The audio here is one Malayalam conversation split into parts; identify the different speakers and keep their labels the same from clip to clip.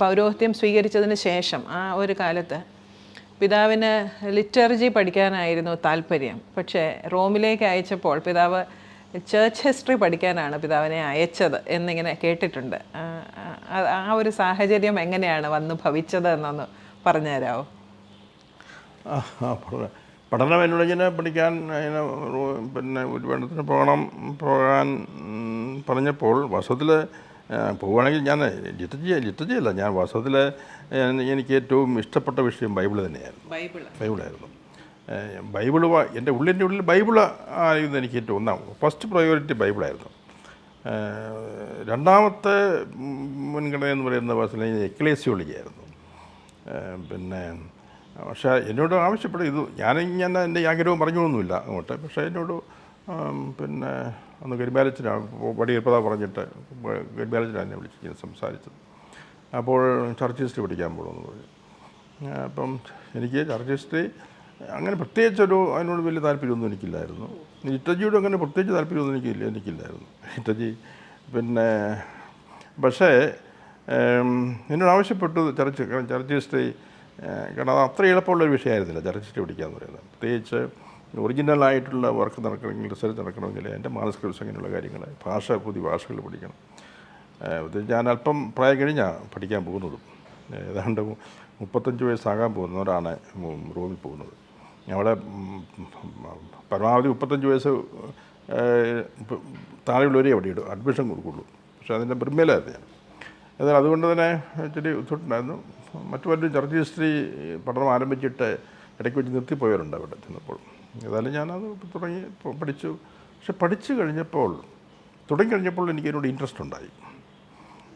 Speaker 1: പൗരോഹിത്യം സ്വീകരിച്ചതിന് ശേഷം ആ ഒരു കാലത്ത് പിതാവിന് ലിറ്റർജി പഠിക്കാനായിരുന്നു താല്പര്യം. പക്ഷേ റോമിലേക്ക് അയച്ചപ്പോൾ പിതാവ് ചേർച്ച് ഹിസ്റ്ററി പഠിക്കാനാണ് പിതാവിനെ അയച്ചത് എന്നിങ്ങനെ കേട്ടിട്ടുണ്ട്. ആ, ഒരു സാഹചര്യം എങ്ങനെയാണ് വന്ന് ഭവിച്ചത് എന്നൊന്ന് പറഞ്ഞു തരാമോ
Speaker 2: ആ, ആ, പഠന- പഠനം എന്നോട് ഇങ്ങനെ പഠിക്കാൻ പിന്നെ ഒരു വേണ്ടത്തിന് പോകണം പോകാൻ പറഞ്ഞപ്പോൾ വാസ്തവത്തിൽ പോവുകയാണെങ്കിൽ ഞാൻ ലിറ്റജി ലിറ്റജി അല്ല ഞാൻ വാസ്തവത്തിൽ എനിക്ക് ഏറ്റവും ഇഷ്ടപ്പെട്ട വിഷയം ബൈബിൾ തന്നെയായിരുന്നു.
Speaker 1: ബൈബിൾ.
Speaker 2: ബൈബിളായിരുന്നു. ബൈബിൾ എന്റെ ഉള്ളിന്റെ ഉള്ളിൽ ബൈബിൾ ആയിരുന്നു എനിക്ക് ഏറ്റവും ഒന്നാം ഫസ്റ്റ് പ്രയോറിറ്റി ബൈബിളായിരുന്നു. രണ്ടാമത്തെ മുൻഗണന എന്ന് പറയുന്ന വാസ്തവത്തിൽ എക്ലേസിയോളജി ആയിരുന്നു പിന്നെ പക്ഷേ എന്നോട് ആവശ്യപ്പെടും ഇത് ഞാൻ എന്റെ ആഗ്രഹവും പറഞ്ഞൊന്നുമില്ല അങ്ങോട്ട് പക്ഷേ എന്നോട് പിന്നെ അന്ന് കരിമ്പാലച്ചനാണ് വടിയപ്പത പറഞ്ഞിട്ട് കരിമ്പാലച്ചനാണ് എന്നെ വിളിച്ച് ഞാൻ സംസാരിച്ചത്. അപ്പോൾ ചർച്ച് ഹിസ്റ്ററി പഠിക്കാൻ പോകണമെന്ന് പറഞ്ഞു. അപ്പം എനിക്ക് ചർച്ച് ഹിസ്റ്ററി അങ്ങനെ പ്രത്യേകിച്ചൊരു അതിനോട് വലിയ താല്പര്യമൊന്നും എനിക്കില്ലായിരുന്നു. ഇറ്റജിയോട് അങ്ങനെ പ്രത്യേകിച്ച് താല്പര്യമൊന്നും എനിക്കില്ല എനിക്കില്ലായിരുന്നു. ഇറ്റജി പിന്നെ പക്ഷേ എന്നോട് ആവശ്യപ്പെട്ടു ചർച്ച് ചർച്ച് ഹിസ്റ്ററി കാരണം അത് അത്ര എളുപ്പമുള്ളൊരു വിഷയമായിരുന്നില്ല ചർച്ച് ഹിസ്റ്ററി പഠിക്കുക എന്ന് പറയുന്നത്. പ്രത്യേകിച്ച് ഒറിജിനലായിട്ടുള്ള വർക്ക് നടക്കണമെങ്കിൽ റിസർച്ച് നടക്കണമെങ്കിൽ എന്റെ മാനസ്ക്രിപ്റ്റ്സ് അങ്ങനെയുള്ള കാര്യങ്ങൾ ഭാഷ പുതിയ ഭാഷകൾ പഠിക്കണം. അത് ഞാൻ അല്പം പ്രായം കഴിഞ്ഞാണ് പഠിക്കാൻ പോകുന്നതും. ഏതാണ്ട് മുപ്പത്തഞ്ച് വയസ്സാകാൻ പോകുന്നവരാണ് റൂമിൽ പോകുന്നത്. അവിടെ പരമാവധി മുപ്പത്തഞ്ച് വയസ്സ് താഴെയുള്ളവരെ അവിടെ ഇടും. അഡ്മിഷൻ കൊടുക്കുള്ളൂ. പക്ഷേ അതിന്റെ ബ്രിമ്മയിലായിരുന്നു ഞാൻ എന്നാൽ അതുകൊണ്ട് തന്നെ ഇച്ചിരി ബുദ്ധിമുട്ടുണ്ടായിരുന്നു. മറ്റു പലരും ചർച്ച് ഹിസ്റ്ററി പഠനം ആരംഭിച്ചിട്ട് ഇടയ്ക്ക് വെച്ച് നിർത്തിപ്പോയവരുണ്ട് അവിടെ ചെന്നപ്പോൾ. ഏതായാലും ഞാനത് തുടങ്ങി പഠിച്ചു. പക്ഷെ പഠിച്ചു കഴിഞ്ഞപ്പോൾ തുടങ്ങി കഴിഞ്ഞപ്പോൾ എനിക്ക് അതിനോട് ഇൻട്രസ്റ്റ് ഉണ്ടായി.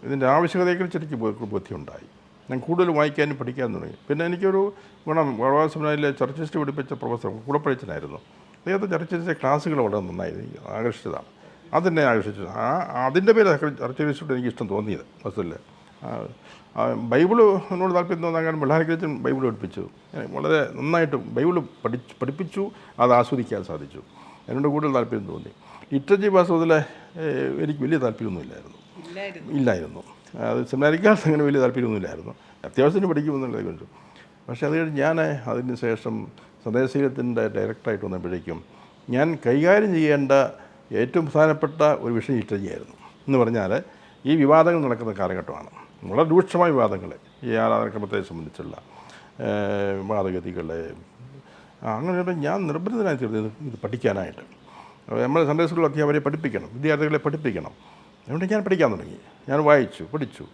Speaker 2: ഇതിന്റെ ആവശ്യകതയെക്കുറിച്ച് എനിക്ക് ബോധ്യമുണ്ടായി ഞാൻ കൂടുതൽ വായിക്കാനും പഠിക്കാനും തുടങ്ങി. പിന്നെ എനിക്കൊരു ഗുണം വടവാ സെമിനാരിലെ ചർച്ചിസ്റ്റ് പഠിപ്പിച്ച പ്രൊഫസർ കൂടപ്പഴിച്ചനായിരുന്നു. അദ്ദേഹത്തെ ചർച്ചിസ്റ്റിന്റെ ക്ലാസ്സുകൾ വളരെ നന്നായി ആകർഷിച്ചതാണ്. അതെന്നെ ആകർഷിച്ചു. ആ അതിന്റെ പേര് ചർച്ചിസ്റ്റോട് എനിക്ക് ഇഷ്ടം തോന്നിയത്. വസ്തുല്ലേ ബൈബിൾ എന്നോട് താല്പര്യം തോന്നാൻ കാരണം വെള്ളാരിക്കച്ചൻ ബൈബിൾ പഠിപ്പിച്ചു. വളരെ നന്നായിട്ട് ബൈബിൾ പഠിച്ച് പഠിപ്പിച്ചു അത് ആസ്വദിക്കാൻ സാധിച്ചു. എന്നോട് കൂടുതൽ താല്പര്യം തോന്നി. ഇറ്റജി വാസ്തവത്തിൽ എനിക്ക് വലിയ താല്പര്യമൊന്നുമില്ലായിരുന്നു ഇല്ലായിരുന്നു. അത് സെമിനാരിക്കാർക്ക് അങ്ങനെ വലിയ താല്പര്യമൊന്നുമില്ലായിരുന്നു അത്യാവശ്യത്തിന് പഠിക്കുമെന്നുള്ളത് കണ്ടു പക്ഷേ അത് കഴിഞ്ഞ് ഞാൻ അതിന് ശേഷം സന്ദേശീയത്തിന്റെ ഡയറക്ടറായിട്ട് വന്നപ്പോഴേക്കും ഞാൻ കൈകാര്യം ചെയ്യേണ്ട ഏറ്റവും പ്രധാനപ്പെട്ട ഒരു വിഷയം ഇറ്റജി ആയിരുന്നു. എന്ന് പറഞ്ഞാൽ ഈ വിവാദങ്ങൾ നടക്കുന്ന കാലഘട്ടമാണ്. വളരെ രൂക്ഷമായ വിവാദങ്ങൾ ഈ ആരാധനക്രമത്തെ സംബന്ധിച്ചുള്ള വാദഗതികൾ വാദഗതികളെ. ആ, അങ്ങനെ ഞാൻ നിർബന്ധിതനായി തീർന്നു ഇത് പഠിക്കാനായിട്ട്. നമ്മൾ സൺഡേ സ്കൂൾ അധ്യാപകരെ പഠിപ്പിക്കണം വിദ്യാർത്ഥികളെ പഠിപ്പിക്കണം. അതുകൊണ്ട് ഞാൻ പഠിക്കാൻ തുടങ്ങി. ഞാൻ വായിച്ചു പഠിച്ചു.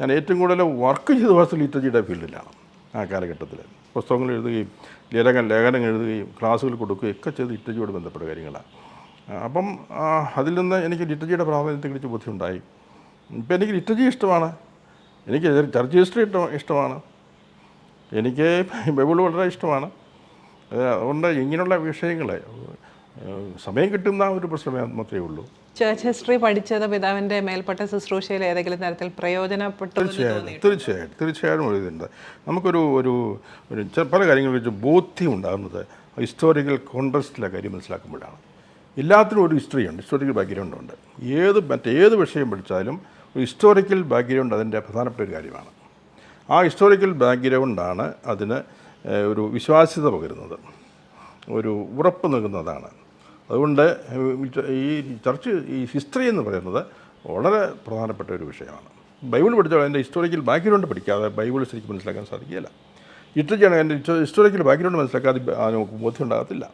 Speaker 2: ഞാൻ ഏറ്റവും കൂടുതൽ വർക്ക് ചെയ്ത വാസ്തു ലിറ്ററേച്ചറുടെ ഫീൽഡിലാണ് ആ കാലഘട്ടത്തിൽ പുസ്തകങ്ങൾ എഴുതുകയും ലേഖനം ലേഖനങ്ങൾ എഴുതുകയും ക്ലാസ്സുകൾ കൊടുക്കുകയും ഒക്കെ ചെയ്ത് ലിറ്ററേച്ചറോട് ബന്ധപ്പെട്ട കാര്യങ്ങളാണ്. അപ്പം അതിൽ നിന്ന് എനിക്ക് ലിറ്ററേച്ചറുടെ പ്രാധാന്യത്തെക്കുറിച്ച് ബോധ്യമുണ്ടായി ഇപ്പം എനിക്ക് ലിറ്ററേച്ചർ ഇഷ്ടമാണ്. എനിക്ക് ചർച്ച് ഹിസ്റ്ററി ഇഷ്ടം ഇഷ്ടമാണ്. എനിക്ക് ബൈബിൾ വളരെ ഇഷ്ടമാണ്. അതുകൊണ്ട് ഇങ്ങനെയുള്ള വിഷയങ്ങളെ സമയം കിട്ടുന്ന ഒരു പ്രശ്നമേ മാത്രമേ ഉള്ളൂ.
Speaker 1: ചർച്ച് ഹിസ്റ്ററി പഠിച്ചത് പിതാവിന്റെ മേൽപ്പെട്ട ശുശ്രൂഷയിൽ ഏതെങ്കിലും തരത്തിൽ പ്രയോജനപ്പെട്ടു
Speaker 2: തീർച്ചയായിട്ടും തീർച്ചയായിട്ടും തീർച്ചയായിട്ടും എഴുതുന്നുണ്ട് നമുക്കൊരു ഒരു ഒരു പല കാര്യങ്ങളെ വെച്ച് ബോധ്യം ഉണ്ടാകുന്നത് ഹിസ്റ്റോറിക്കൽ കോൺട്രസ്റ്റിലെ കാര്യം മനസ്സിലാക്കുമ്പോഴാണ്. എല്ലാത്തിനും ഒരു ഹിസ്റ്ററി ഉണ്ട് ഹിസ്റ്റോറിക്കൽ ബാക്ക്ഗ്രൗണ്ട് ഉണ്ട്. ഏത് മറ്റേത് വിഷയം പഠിച്ചാലും ഹിസ്റ്റോറിക്കൽ ബാക്ക്ഗ്രൗണ്ട് അതിന്റെ പ്രധാനപ്പെട്ട ഒരു കാര്യമാണ്. ആ ഹിസ്റ്റോറിക്കൽ ബാക്ക്ഗ്രൗണ്ടാണ് അതിന് ഒരു വിശ്വാസ്യത പകരുന്നത്. ഒരു ഉറപ്പ് നൽകുന്നതാണ്. അതുകൊണ്ട് ഈ ചർച്ച് ഈ ഹിസ്റ്ററി എന്ന് പറയുന്നത് വളരെ പ്രധാനപ്പെട്ട ഒരു വിഷയമാണ്. ബൈബിൾ പഠിച്ചാൽ അതിന്റെ ഹിസ്റ്റോറിക്കൽ ബാക്ക്ഗ്രൗണ്ട് പഠിക്കാതെ ബൈബിൾ ശരിക്കും മനസ്സിലാക്കാൻ സാധിക്കുകയില്ല. ലിറ്ററേച്ചറാണ് അതിന്റെ ഹിസ്റ്റോറിക്കൽ ബാക്ക്ഗ്രൗണ്ട് മനസ്സിലാക്കാതെ നമുക്ക് ബോധ്യം ഉണ്ടാകത്തില്ല.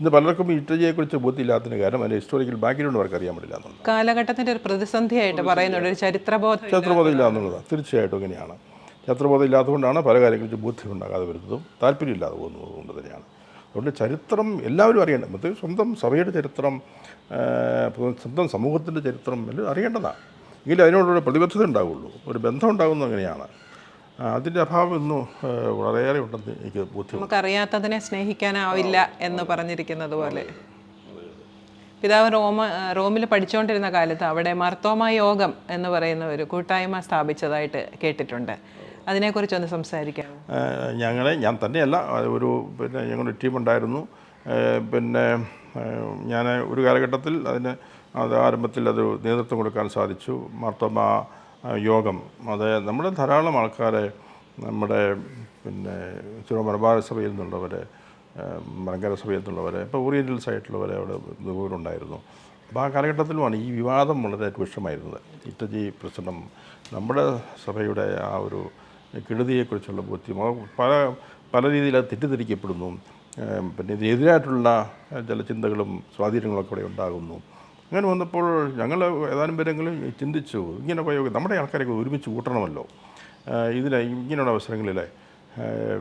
Speaker 2: ഇന്ന് പലർക്കും ലിറ്ററേച്ചറിയെക്കുറിച്ച് ബോധ്യമില്ലാത്തതിന് കാരണം അതിന്റെ ഹിസ്റ്റോറിക്കൽ ബാക്ക്ഗ്രൗണ്ട് അവർക്ക് അറിയാൻ പറ്റില്ല എന്നുള്ളത്.
Speaker 1: കാലഘട്ടത്തിന്റെ ഒരു പ്രതിസന്ധിയായിട്ട് പറയുന്നുണ്ട്. ഒരു ചരിത്രബോധം
Speaker 2: ചരിത്രബോധം ഇല്ല എന്നുള്ളതാണ് തീർച്ചയായിട്ടും അങ്ങനെയാണ്. ചരിത്രബോധം ഇല്ലാത്തതുകൊണ്ടാണ് പല കാര്യങ്ങളെക്കുറിച്ച് ബോധ്യം ഉണ്ടാകാതെ വരുന്നതും താല്പര്യമില്ലാതെ പോകുന്നതും കൊണ്ട് തന്നെയാണ്. അതുകൊണ്ട് ചരിത്രം എല്ലാവരും അറിയേണ്ടത് മറ്റേ സ്വന്തം സഭയുടെ ചരിത്രം സ്വന്തം സമൂഹത്തിന്റെ ചരിത്രം എല്ലാം അറിയേണ്ടതാണ്. എങ്കിലും അതിനോടൊരു പ്രതിബദ്ധത ഉണ്ടാവുള്ളൂ. ഒരു ബന്ധം ഉണ്ടാകുന്നത് അങ്ങനെയാണ്. അതിന്റെ അഭാവം ഇന്നും വളരെയേറെ ഉണ്ടെന്ന് എനിക്ക് ബോധ്യം.
Speaker 1: നമുക്കറിയാത്തതിനെ സ്നേഹിക്കാനാവില്ല എന്ന് പറഞ്ഞിരിക്കുന്നത് പോലെ. പിതാവ് റോമ റോമിൽ പഠിച്ചുകൊണ്ടിരുന്ന കാലത്ത് അവിടെ മർത്തോമ യോഗം എന്ന് പറയുന്ന ഒരു കൂട്ടായ്മ സ്ഥാപിച്ചതായിട്ട് കേട്ടിട്ടുണ്ട്. അതിനെക്കുറിച്ചൊന്ന് സംസാരിക്കാമോ?
Speaker 2: ഏഹ് ഞങ്ങളെ ഞാൻ തന്നെയല്ല ഒരു പിന്നെ ഞങ്ങളുടെ ടീമുണ്ടായിരുന്നു. ഉണ്ടായിരുന്നു പിന്നെ ഞാൻ ഒരു കാലഘട്ടത്തിൽ അതിന് അത് ആരംഭത്തിൽ അത് നേതൃത്വം കൊടുക്കാൻ സാധിച്ചു. മാർത്തോമ യോഗം. അത് നമ്മുടെ ധാരാളം ആൾക്കാരെ നമ്മുടെ പിന്നെ ചെറു മലബാർ സഭയിൽ നിന്നുള്ളവർ മലങ്കര സഭയിൽ നിന്നുള്ളവർ ഇപ്പോൾ ഓറിയന്റൽസ് ആയിട്ടുള്ളവർ അവിടെ ദൂരമുണ്ടായിരുന്നു അപ്പോൾ ആ കാലഘട്ടത്തിലുമാണ് ഈ വിവാദം വളരെ രൂക്ഷമായിരുന്നത്. ഇറ്റജി പ്രശ്നം നമ്മുടെ സഭയുടെ ആ ഒരു കെടുതിയെക്കുറിച്ചുള്ള ബോധ്യം പല പല രീതിയിൽ അത് തെറ്റിദ്ധരിക്കപ്പെടുന്നു. പിന്നെ ഇതിനെതിരായിട്ടുള്ള ചില ചിന്തകളും സ്വാധീനങ്ങളൊക്കെ ഇവിടെ ഉണ്ടാകുന്നു. അങ്ങനെ വന്നപ്പോൾ ഞങ്ങൾ ഏതാനും പേരെങ്കിലും ചിന്തിച്ചു ഇങ്ങനെ പോയി നമ്മുടെ ആൾക്കാരൊക്കെ ഒരുമിച്ച് കൂട്ടണമല്ലോ. ഇതിന് ഇങ്ങനെയുള്ള അവസരങ്ങളിൽ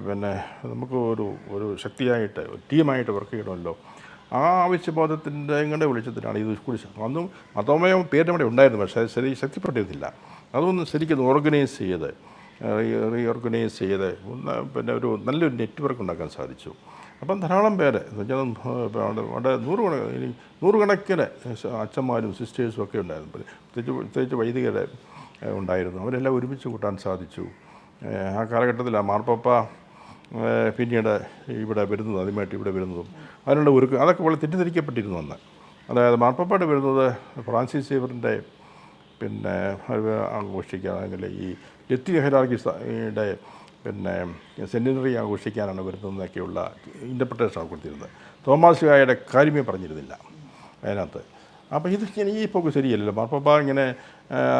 Speaker 2: പിന്നെ നമുക്ക് ഒരു ഒരു ശക്തിയായിട്ട് ടീമായിട്ട് വർക്ക് ചെയ്യണമല്ലോ. ആ ആവശ്യബോധത്തിന്റെ ഇങ്ങനെ വെളിച്ചത്തിലാണ് ഇത് കൂടി അന്നും മതോമയം പേര് നമ്മുടെ ഉണ്ടായിരുന്നു പക്ഷേ ശരി ശക്തിപ്പെട്ടിരുന്നില്ല അതൊന്ന് ശരിക്കും ഓർഗനൈസ് ചെയ്ത് റീ ഓർഗനൈസ് ചെയ്ത് പിന്നെ ഒരു നല്ലൊരു നെറ്റ്വർക്ക് ഉണ്ടാക്കാൻ സാധിച്ചു. അപ്പം ധാരാളം പേര് എന്ന് വെച്ചാൽ അവിടെ നൂറുകണക്കിന് നൂറുകണക്കിന് അച്ഛന്മാരും സിസ്റ്റേഴ്സും ഒക്കെ ഉണ്ടായിരുന്നു. പ്രത്യേകിച്ച് പ്രത്യേകിച്ച് വൈദികരെ ഉണ്ടായിരുന്നു. അവരെല്ലാം ഒരുമിച്ച് കൂട്ടാൻ സാധിച്ചു. ആ കാലഘട്ടത്തിൽ ആ മാർപ്പാപ്പ പിന്നീട് ഇവിടെ വരുന്നത് ആദ്യമായിട്ട് ഇവിടെ വരുന്നതും അതിനുള്ള ഒരു അതൊക്കെ വളരെ തെറ്റിദ്ധരിക്കപ്പെട്ടിരുന്നു അന്ന്. അതായത് മാർപ്പാപ്പയുടെ വരുന്നത് ഫ്രാൻസിസ് സേവറിന്റെ പിന്നെ ആഘോഷിക്കുക അല്ലെങ്കിൽ ഈ ലത്തി ഹെറാർക്കിയുടെ പിന്നെ സെന്റിനറി ആഘോഷിക്കാനാണ് വരുന്നതെന്നൊക്കെയുള്ള ഇന്റർപ്രിട്ടേഷനാണ് കൊടുത്തിരുന്നത്. തോമാസ് ഗായുടെ കാര്യമേ പറഞ്ഞിരുന്നില്ല അതിനകത്ത്. അപ്പോൾ ഇത് ഈ പോക്ക് ശരിയല്ലല്ലോ. മാർപ്പാപ്പ ഇങ്ങനെ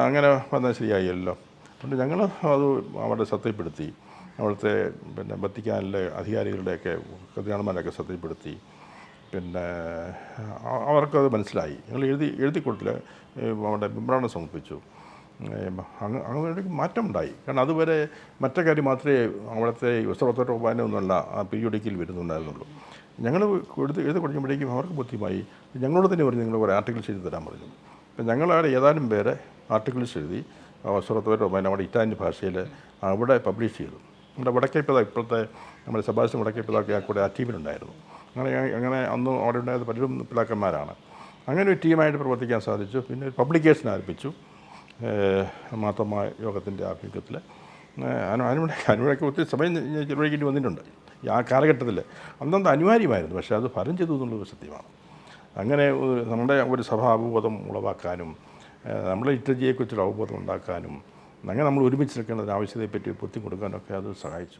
Speaker 2: അങ്ങനെ വന്നാൽ ശരിയായില്ലല്ലോ അതുകൊണ്ട് ഞങ്ങൾ അത് അവിടെ സത്യപ്പെടുത്തി അവിടുത്തെ പിന്നെ വത്തിക്കാനിലെ അധികാരികളുടെയൊക്കെ കല്യാണന്മാരൊക്കെ സത്യപ്പെടുത്തി പിന്നെ അവർക്കത് മനസ്സിലായി. ഞങ്ങൾ എഴുതി എഴുതി കൊടുത്തില്ല അവിടെ മെമ്പറാണ് സമർപ്പിച്ചു. ഏം, അങ്ങ് അങ്ങനെ ഒരു മാറ്റമുണ്ടായി. കാരണം അതുവരെ മറ്റേ കാര്യം മാത്രമേ അവിടുത്തെ വസ്ത്രത്തോട്ടോ പോകാനൊന്നുമല്ല ആ പീരിയോഡിക്കിൽ വരുന്നുണ്ടായിരുന്നുള്ളൂ. ഞങ്ങൾ എടുത്ത് എഴുതി കൊടുക്കുമ്പോഴേക്കും അവർക്ക് ബുദ്ധിമായി ഞങ്ങളോട് തന്നെ പറഞ്ഞു നിങ്ങൾ ഒരു ആർട്ടിക്കിൾസ് എഴുതി തരാൻ പറഞ്ഞു. അപ്പം ഞങ്ങളവിടെ ഏതാനും പേരെ ആർട്ടിക്കിൾസ് എഴുതി പോകാൻ നമ്മുടെ ഇറ്റാലിയൻ ഭാഷയിൽ അവിടെ പബ്ലിഷ് ചെയ്തു. നമ്മുടെ വടക്കേപ്പത ഇപ്പോഴത്തെ നമ്മുടെ സബാസ്റ്റ്യൻ വടക്കേപ്പതൊക്കെ ആ കൂടെ ആ ടീമിലുണ്ടായിരുന്നു. അങ്ങനെ അങ്ങനെ അന്ന് അവിടെ ഉണ്ടായത് പലരും പിതാക്കന്മാരാണ്. അങ്ങനെ ഒരു ടീമായിട്ട് പ്രവർത്തിക്കാൻ സാധിച്ചു. പിന്നെ ഒരു പബ്ലിക്കേഷൻ ആരംഭിച്ചു. മാത്തമ്മ യോഗത്തിന്റെ ആഭിമുഖ്യത്തിൽ അനു അനുവിടെ അനുവിടൊക്കെ ഒത്തിരി സമയം ചെലവഴിക്കേണ്ടി വന്നിട്ടുണ്ട്. ആ കാലഘട്ടത്തിൽ അന്നന്ന് അനിവാര്യമായിരുന്നു. പക്ഷേ അത് ഫലം ചെയ്തു എന്നുള്ളത് സത്യമാണ്. അങ്ങനെ നമ്മുടെ ഒരു സഭാ ഉളവാക്കാനും നമ്മുടെ ലിറ്റർജിയെക്കുറിച്ചൊരു അവബോധം ഉണ്ടാക്കാനും അങ്ങനെ നമ്മൾ ഒരുമിച്ച് നിൽക്കേണ്ടതിന് ആവശ്യതയെപ്പറ്റി പൊത്തി കൊടുക്കാനൊക്കെ അത് സഹായിച്ചു.